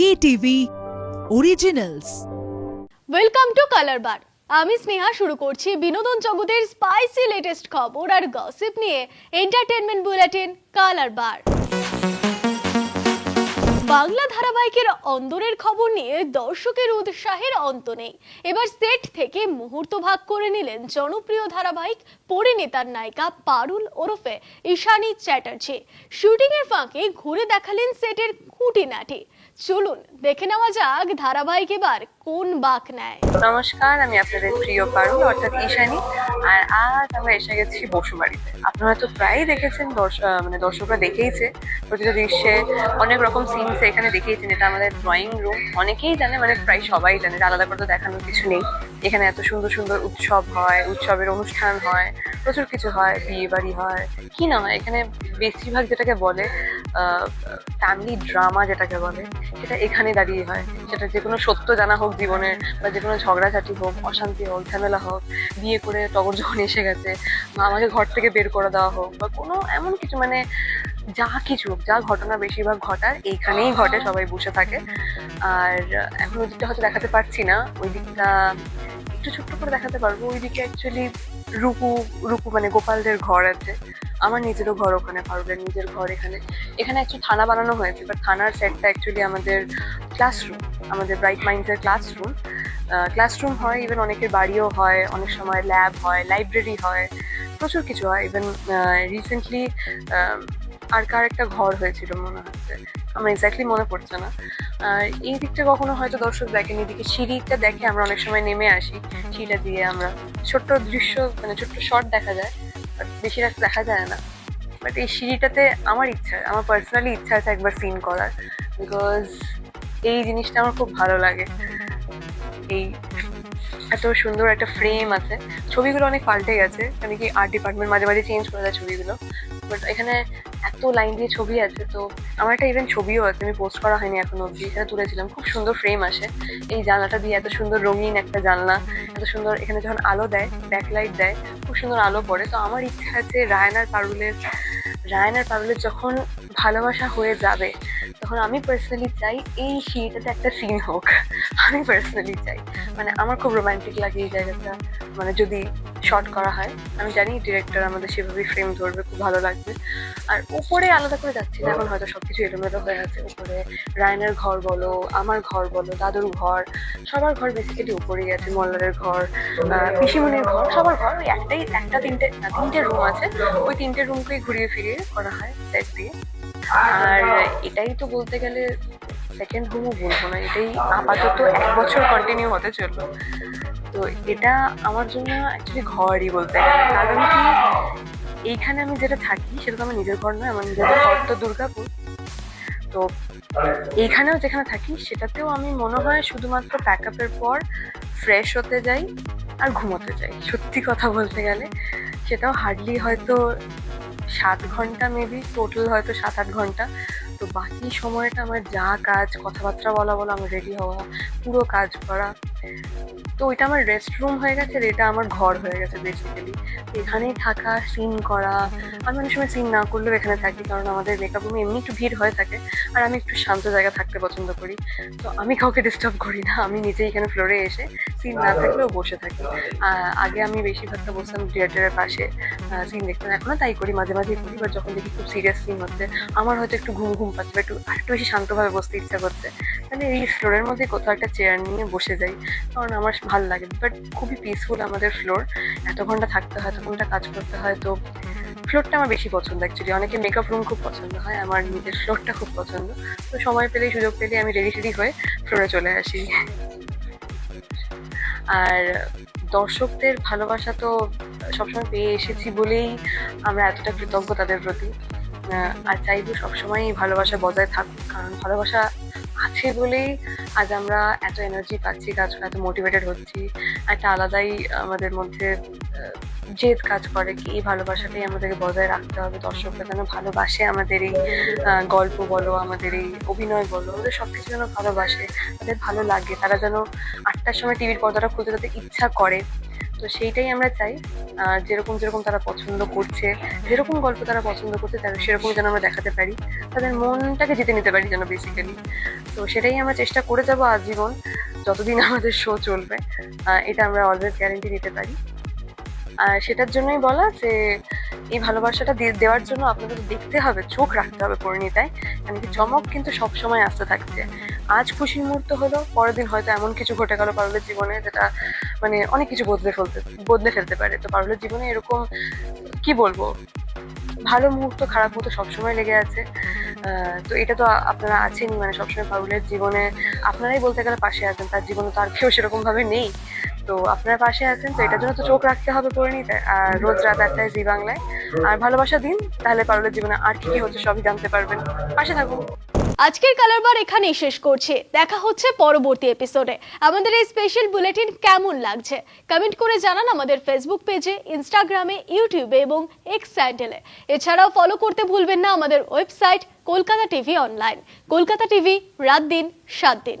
KTV originals welcome to colour bar আমি স্নেহা, শুরু করছি বিনোদন জগতের স্পাইসি লেটেস্ট খবর আর গসিপ নিয়ে entertainment bulletin colour bar Bangla ধারাবাহিকের অন্দরের খবর নিয়ে দর্শকের উৎসাহের অন্ত নেই। এবার সেট থেকে মুহূর্ত ভাগ করে নিলেন জনপ্রিয় ধারাবাহিক পরিণীতার নায়িকা পারুল ওরফে ঈশানী চ্যাটার্জি। শুটিংয়ের ফাঁকে ঘুরে দেখালেন সেটের খুঁটিনাটি। চলুন, দেখে নেওয়া যাক ধারাবাহিক এবার কোন বাক নেয়। নমস্কার, আমি আপনাদের প্রিয় পারুল, অর্থাৎ ঈশানী, আর আজ আমরা এসে গেছি বসুবাড়িতে। আপনারা তো প্রায়ই দেখেছেন মানে দর্শকরা দেখেইছে, প্রতিটা দৃশ্যে অনেক রকম সিনস এখানে দেখিয়েছেন এটা আমাদের ড্রয়িং রুম অনেকেই জানে মানে প্রায় সবাই জানে, আলাদা করে তো দেখানোর কিছু নেই। এখানে এত সুন্দর সুন্দর উৎসব হয়, উৎসবের অনুষ্ঠান হয়, প্রচুর কিছু হয়, বিয়ে বাড়ি হয়। কি না হয়, এখানে বেশিরভাগ যেটাকে বলে ফ্যামিলি ড্রামা যেটাকে বলে, সেটা এখানে দাঁড়িয়ে হয়। সেটা যে কোনো সত্য জানা হোক জীবনের বা যে কোনো ঝগড়াঝাটি হোক, অশান্তি হোক, ঝামেলা হোক, বিয়ে করে টগর যখন এসে গেছে বা আমাকে ঘর থেকে বের করে দেওয়া হোক বা কোনো এমন কিছু মানে যা কিছু যা ঘটনা বেশিরভাগ ঘটার এইখানেই ঘটে, সবাই বসে থাকে। আর এখন ওই দিকটা হয়তো দেখাতে পারছি না, ওই দিকটা একটু ছোট্ট করে দেখাতে পারব। ওই দিকে অ্যাকচুয়ালি রুকু রুকু মানে গোপালদের ঘর আছে। আমার নিজেরও ঘর ওখানে পারুলের নিজের ঘর এখানে। এখানে একটু থানা বানানো হয়েছে বাট থানার সেটটা অ্যাকচুয়ালি আমাদের ক্লাসরুম আমাদের ব্রাইট মাইন্ডসের ক্লাসরুম ক্লাসরুম হয় ইভেন অনেকের বাড়িও হয় অনেক সময় ল্যাব হয় লাইব্রেরি হয় প্রচুর কিছু হয়। ইভেন রিসেন্টলি আর কার একটা ঘর হয়েছিল মনে হচ্ছে আমার এক্স্যাক্টলি মনে পড়ছে না। আর এই দিকটা কখনো হয়তো দর্শক দেখেন এদিকে সিঁড়িটা দেখে আমরা অনেক সময় নেমে আসি সিঁড়িটা দিয়ে আমরা ছোট্ট দৃশ্য মানে ছোট্ট শর্ট দেখা যায়। বেশি রাত দেখা যায় না। বাট এই সিঁড়িটাতে আমার ইচ্ছা, আমার পার্সোনালি ইচ্ছা আছে একবার সিন করার। বিকজ এই জিনিসটা আমার খুব ভালো লাগে। এই এত সুন্দর একটা ফ্রেম আছে। ছবিগুলো অনেক পাল্টে গেছে। মানে কি আর্ট ডিপার্টমেন্ট মাঝে মাঝে চেঞ্জ করে দেয় ছবিগুলো। বাট এখানে এত লাইন দিয়ে ছবি আছে, তো আমার একটা ইভেন ছবিও আছে, আমি পোস্ট করা হয়নি এখনও অব্দি এখানে তুলেছিলাম। খুব সুন্দর ফ্রেম আসে। এই জানলাটা দিয়ে এত সুন্দর রঙিন একটা জানলা, এত সুন্দর এখানে যখন আলো দেয় ব্যাকলাইট দেয়, খুব সুন্দর আলো পড়ে। তো আমার ইচ্ছা আছে রায়নার পারুলের রায়নার পারুলের যখন ভালোবাসা হয়ে যাবে, তখন আমি পার্সোনালি চাই এই সিঁড়িটাতে একটা সিন হোক। আমি পার্সোনালি চাই। মানে আমার খুব রোমান্টিক লাগে এই জায়গাটা। মানে যদি শর্ট করা হয়। আমি জানি ডিরেক্টর আমাদের সেভাবে ফ্রেম ধরবে খুব ভালো লাগবে। আর উপরে আলাদা করে যাচ্ছি না এখন হয়তো সবকিছু এলোমেলো হয়ে আছে। উপরে রায়নের ঘর বলো আমার ঘর বলো দাদুর ঘর সবার ঘর বেসিক্যালি উপরেই আছে মল্লারের ঘর আহ, পিসিমণির ঘর সবার ঘর ওই একটাই একটা তিনটে তিনটে রুম আছে। ওই তিনটে রুমকেই ঘুরিয়ে ফিরিয়ে করা হয় সেট দিয়ে। আর এটাই তো বলতে গেলে সেকেন্ড হোমও বলব না, এটাই আপাতত এক বছর কন্টিনিউ হতে চলল। তো এটা আমার জন্য অ্যাকচুয়ালি ঘরই বলতে গেলে। কারণ কি, এইখানে আমি যেটা থাকি, সেটা তো আমার নিজের ঘর নয়, আমার নিজের ঘর তো দুর্গাপুর। তো এইখানেও যেখানে থাকি, সেটাতেও আমি মনে হয় শুধুমাত্র প্যাক আপের পর ফ্রেশ হতে যাই আর ঘুমোতে যাই। সত্যি কথা বলতে গেলে, সেটাও হার্ডলি হয়তো সাত ঘণ্টা মেবি টোটাল হয়তো সাত আট ঘণ্টা। তো বাকি সময়টা আমার যা কাজ, কথাবার্তা বলা বলা আমার রেডি হওয়া, পুরো কাজ করা। তো ওইটা আমার রেস্ট রুম হয়ে গেছে আর এটা আমার ঘর হয়ে গেছে বেসিক্যালি এখানেই থাকা সিন করা, আমি অনেক সময় সিন না করলেও এখানে থাকি কারণ আমাদের মেকআপ রুমে এমনি একটু ভিড় হয়ে থাকে আর আমি একটু শান্ত জায়গা থাকতে পছন্দ করি। তো আমি কাউকে ডিস্টার্ব করি না, আমি নিজেই এখানে ফ্লোরে এসে সিন না থাকলেও বসে থাকি। আগে আমি বেশিরভাগটা বসতাম থিয়েটারের পাশে সিন দেখতাম, এখনও তাই করি, মাঝে মাঝে করি বাট যখন দেখি খুব সিরিয়াস সিন হচ্ছে, আমার হয়তো একটু ঘুম ঘুম পাচ্ছে, বা একটু আরেকটু বেশি শান্তভাবে বসতে ইচ্ছা করছে, তাহলে এই ফ্লোরের মধ্যে কোথাও একটা চেয়ার নিয়ে বসে যাই, কারণ আমার ভালো লাগে বাট খুবই পিসফুল আমাদের ফ্লোর এত ঘণ্টা থাকতে হয় এত ঘণ্টা কাজ করতে হয়, তো ফ্লোরটা আমার বেশি পছন্দ অ্যাকচুয়ালি অনেকে মেকআপ রুম খুব পছন্দ হয়, আমার নিজের ফ্লোরটা খুব পছন্দ। তো সময় পেলেই, সুযোগ পেলেই আমি রেডি টেডি হয়ে ফ্লোরে চলে আসি। আর দর্শকদের ভালোবাসা তো সবসময় পেয়ে এসেছি বলেই আমরা এতটা কৃতজ্ঞ তাদের প্রতি। আর চাইব সবসময় ভালোবাসা বজায় থাকুক, কারণ ভালোবাসা আছে বলেই আজ আমরা এত এনার্জি পাচ্ছি, কাজ করে এত মোটিভেটেড হচ্ছি, একটা আলাদাই আমাদের মধ্যে জেদ কাজ করে কি এই ভালোবাসাটাই আমাদেরকে বজায় রাখতে হবে, দর্শকরা যেন ভালোবাসে আমাদের এই গল্প বলো, আমাদের এই অভিনয় বলো, ওদের সবকিছু যেন ভালোবাসে, তাদের ভালো লাগে, তারা যেন আটটার সময় টিভির পর্দাটা খুলতে তাদের ইচ্ছা করে। তো সেইটাই আমরা চাই। যেরকম যেরকম তারা পছন্দ করছে, যেরকম গল্প তারা পছন্দ করছে, তারা সেরকম যেন আমরা দেখাতে পারি। তাদের মনটাকে জিতে নিতে পারি যেন বেসিক্যালি তো সেটাই আমরা চেষ্টা করে যাব আজীবন যতদিন আমাদের শো চলবে। এটা আমরা অলওয়েজ গ্যারেন্টি দিতে পারি। আর সেটার জন্যই বলা যে, এই ভালোবাসাটা দেওয়ার জন্য আপনাদের দেখতে হবে, চোখ রাখতে হবে পরিণীতায়। কারণ কি চমক কিন্তু সবসময় আসতে থাকছে। আজ খুশির মুহূর্ত হলো, পরের দিন হয়তো এমন কিছু ঘটে গেল পারুলের জীবনে যেটা মানে অনেক কিছু বদলে ফেলতে বদলে ফেলতে পারে। তো পারুলের জীবনে এরকম কি বলব? ভালো মুহূর্ত, খারাপ মুহূর্ত সবসময় লেগে আছে। তো এটা তো আপনারা আছেনই মানে সবসময় পারুলের জীবনে আপনারাই বলতে গেলে পাশে আছেন, তার জীবনে তো আর কেউ সেরকম ভাবে নেই। তো আপনারা পাশে আছেন, তো এটার জন্য তো চোখ রাখতে হবে পরিণীতে আর রোজ রাত একটাই জি বাংলায়। আর ভালোবাসা দিন, তাহলে পারুলের জীবনে আর কি কি হচ্ছে সবই জানতে পারবেন। পাশে থাকুন। আজকের কালার বার এখানেই শেষ করছি। দেখা হচ্ছে পরবর্তী এপিসোডে আমাদের এই স্পেশাল বুলেটিন কেমন লাগছে? কমেন্ট করে জানান আমাদের ফেসবুক পেজে ইনস্টাগ্রামে ইউটিউবে এবং এক্স স্যান্ডেলে এছাড়াও ফলো করতে ভুলবেন না আমাদের website Kolkata TV online Kolkata TV রাত দিন, সাত দিন।